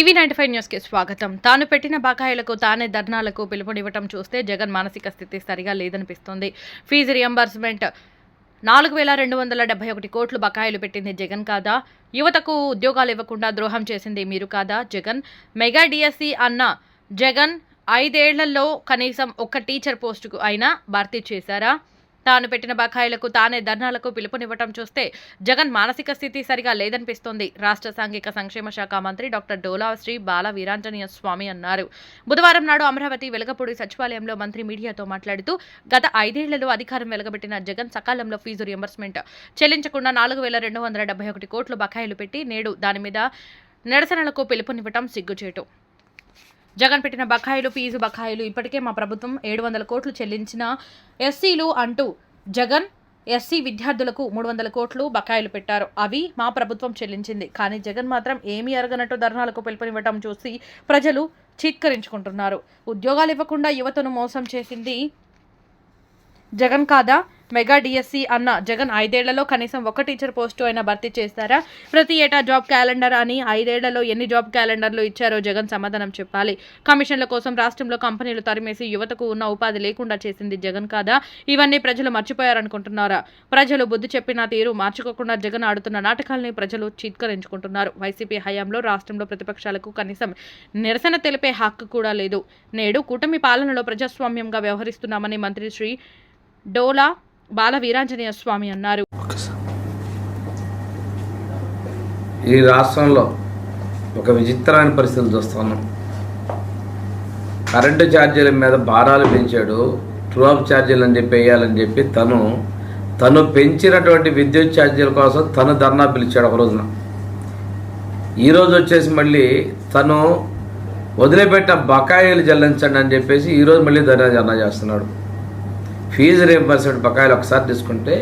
TV ninety five న్యూస్కి స్వాగతం. తాను పెట్టిన బకాయిలకు తానే ధర్నాలకు పిలుపునివ్వటం చూస్తే జగన్ మానసిక స్థితి సరిగా లేదనిపిస్తోంది. ఫీజు రియంబర్స్మెంట్ నాలుగు వేల రెండు వందల డెబ్బై ఒకటి కోట్లు బకాయిలు పెట్టింది జగన్ కాదా? యువతకు ఉద్యోగాలు ఇవ్వకుండా ద్రోహం చేసింది మీరు కాదా? జగన్ మెగా డిఎస్సి అన్న జగన్ ఐదేళ్ళలో కనీసం ఒక్క టీచర్ పోస్టుకు అయినా భర్తీ చేశారా? తాను పెట్టిన బకాయిలకు తానే ధర్నాలకు పిలుపునివ్వటం చూస్తే జగన్ మానసిక స్థితి సరిగా లేదనిపిస్తోంది. రాష్ట్ర సాంఘిక సంక్షేమ శాఖ మంత్రి డాక్టర్ డోలా శ్రీ బాల వీరాంజనేయ స్వామి అన్నారు. బుధవారం నాడు అమరావతి వెలగపూడి సచివాలయంలో మంత్రి మీడియాతో మాట్లాడుతూ గత ఐదేళ్ళలో అధికారం వెలగబెట్టిన జగన్ సకాలంలో ఫీజు రియంబర్స్మెంట్ చెల్లించకుండా నాలుగు వేల రెండు వందల డెబ్బై ఒకటి కోట్లు బకాయిలు పెట్టి నేడు దాని మీద నిరసనలకు పిలుపునివ్వటం సిగ్గుచేటు. జగన్ పెట్టిన బకాయిలు ఫీజు బకాయిలు ఇప్పటికే మా ప్రభుత్వం ఏడు వందల కోట్లు చెల్లించిన ఎస్సీలు అంటూ జగన్ ఎస్సీ విద్యార్థులకు మూడు వందల కోట్లు బకాయిలు పెట్టారు. అవి మా ప్రభుత్వం చెల్లించింది. కానీ జగన్ మాత్రం ఏమీ అరగనట్టు ధర్నాలకు పిలుపునివ్వటం చూసి ప్రజలు చీత్కరించుకుంటున్నారు. ఉద్యోగాలు ఇవ్వకుండా యువతను మోసం చేసింది జగన్ కాదా? మెగా డిఎస్సి అన్న జగన్ ఐదేళ్ళలో కనీసం ఒక టీచర్ పోస్టు అయినా భర్తీ చేస్తారా? ప్రతి ఏటా జాబ్ క్యాలెండర్ అని ఐదేళ్ళలో ఎన్ని జాబ్ క్యాలెండర్లు ఇచ్చారో జగన్ సమాధానం చెప్పాలి. కమిషన్ల కోసం రాష్ట్రంలో కంపెనీలు తరిమేసి యువతకు ఉన్న ఉపాధి లేకుండా చేసింది జగన్ కాదా? ఇవన్నీ ప్రజలు మర్చిపోయారనుకుంటున్నారా? ప్రజలు బుద్ధి చెప్పిన తీరు మార్చుకోకుండా జగన్ ఆడుతున్న నాటకాల్ని ప్రజలు చిత్కరించుకుంటున్నారు. వైసీపీ హయాంలో రాష్ట్రంలో ప్రతిపక్షాలకు కనీసం నిరసన తెలిపే హక్కు కూడా లేదు. నేడు కూటమి పాలనలో ప్రజాస్వామ్యంగా వ్యవహరిస్తున్నామని మంత్రి శ్రీ డోలా బాల వీరాంజనేయ స్వామి అన్నారు. ఈ రాష్ట్రంలో ఒక విచిత్రమైన పరిస్థితులు చూస్తున్నాం కరెంటు ఛార్జీల మీద భారాలు పెంచాడు ట్రూ ఆఫ్ ఛార్జీలు అని చెప్పి వేయాలని చెప్పి తను తను పెంచినటువంటి విద్యుత్ ఛార్జీల కోసం తను ధర్నా పిలిచాడు ఒక రోజున. ఈరోజు వచ్చేసి మళ్ళీ తను వదిలిపెట్టిన బకాయిలు చెల్లించండి అని చెప్పేసి ఈరోజు మళ్ళీ ధర్నా ధర్నా చేస్తున్నాడు. ఫీజు రియంబర్స్మెంట్ బకాయిలు ఒకసారి తీసుకుంటే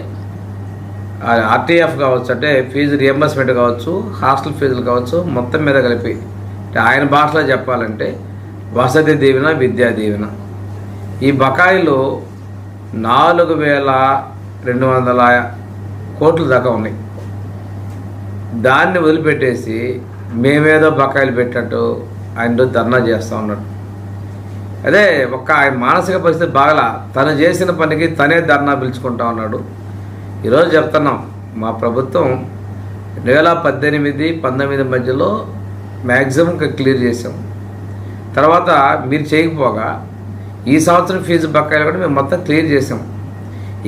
ఆర్టీఎఫ్ కావచ్చు అంటే ఫీజు రియంబర్స్మెంట్ కావచ్చు హాస్టల్ ఫీజులు కావచ్చు మొత్తం మీద కలిపి. అంటే ఆయన భాషలో చెప్పాలంటే వసతి దీవెన విద్యా దీవెన. ఈ బకాయిలు నాలుగు వేల రెండు వందల కోట్ల దాకా ఉన్నాయి. దాన్ని వదిలిపెట్టేసి మేమేదో బకాయిలు పెట్టినట్టు ఆయన ధర్నా చేస్తూ ఉన్నాడు. అదే ఒక్క ఆయన మానసిక పరిస్థితి బాగలా తను చేసిన పనికి తనే ధర్నా పిలుచుకుంటా ఉన్నాడు. ఈరోజు చెప్తున్నాం మా ప్రభుత్వం రెండు వేల పద్దెనిమిది పంతొమ్మిది మధ్యలో మ్యాక్సిమం క్లియర్ చేసాం తర్వాత మీరు చేయకపోగా ఈ సంవత్సరం ఫీజు బకాయిలు కూడా మేము మొత్తం క్లియర్ చేసాం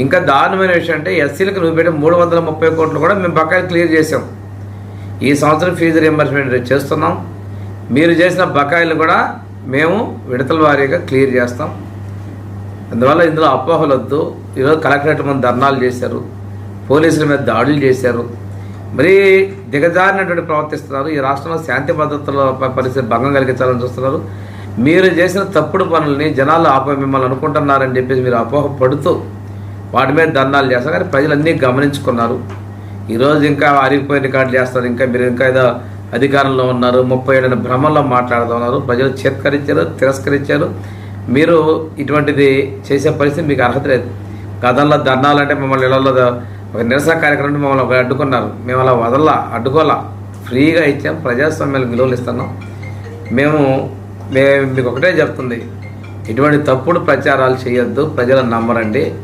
ఇంకా దారుణమైన విషయం అంటే ఎస్సీలకు నువ్వు పెట్టిన మూడు వందల ముప్పై కోట్లు కూడా మేము బకాయిలు క్లియర్ చేసాం ఈ సంవత్సరం ఫీజు రియంబర్స్మెంట్ చేస్తున్నాం. మీరు చేసిన బకాయిలు కూడా మేము విడతల వారీగా క్లియర్ చేస్తాం. అందువల్ల ఇందులో అపోహలు వద్దు. ఈరోజు కలెక్టరేట్ ముందు ధర్నాలు చేశారు. పోలీసుల మీద దాడులు చేశారు. మరీ దిగజారినటువంటి ప్రవర్తిస్తున్నారు. ఈ రాష్ట్రంలో శాంతి భద్రతల పరిస్థితి భంగం కలిగించాలని చూస్తున్నారు. మీరు చేసిన తప్పుడు పనుల్ని జనాలు ఆప మిమ్మల్ని అనుకుంటున్నారని చెప్పేసి మీరు అపోహ పడుతూ వాటి మీద ధర్నాలు చేస్తారు. కానీ ప్రజలన్నీ గమనించుకున్నారు. ఈరోజు ఇంకా అరిగిపోయిన రికార్డు చేస్తారు. ఇంకా మీరు ఇంకా ఏదో అధికారంలో ఉన్నారు. ముప్పై ఏళ్ళ భ్రమంలో మాట్లాడుతున్నారు ప్రజలు చేత్కరించారు తిరస్కరించారు. మీరు ఇటువంటిది చేసే పరిస్థితి మీకు అర్హత లేదు. గతంలో ధర్నాలంటే మమ్మల్ని ఇళ్ళలో ఒక నిరసన కార్యక్రమం మమ్మల్ని ఒక అడ్డుకున్నారు. మేము అలా వదల్లా అడ్డుకోలా ఫ్రీగా ఇచ్చాం ప్రజాస్వామ్యాలు విలువలు ఇస్తున్నాం. మేము మేము మీకు ఒకటే చెప్తుంది. ఇటువంటి తప్పుడు ప్రచారాలు చేయొద్దు. ప్రజలను నమ్మరండి.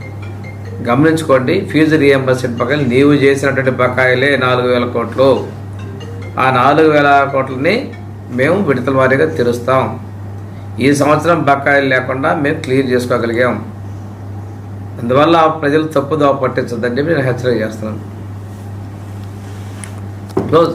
గమనించుకోండి. ఫీజు రియంబర్స్మెంట్ పక్కన నీవు చేసినటువంటి బకాయిలే నాలుగు వేల కోట్లు. ఆ నాలుగు వేల కోట్లని మేము విడతల వారీగా తెరుస్తాం. ఈ సంవత్సరం బకాయిలు లేకుండా మేము క్లియర్ చేసుకోగలిగాం. అందువల్ల ప్రజలు తప్పుదోవ పట్టించొద్దని నేను హెచ్చరిక చేస్తున్నాను. క్లోజ్.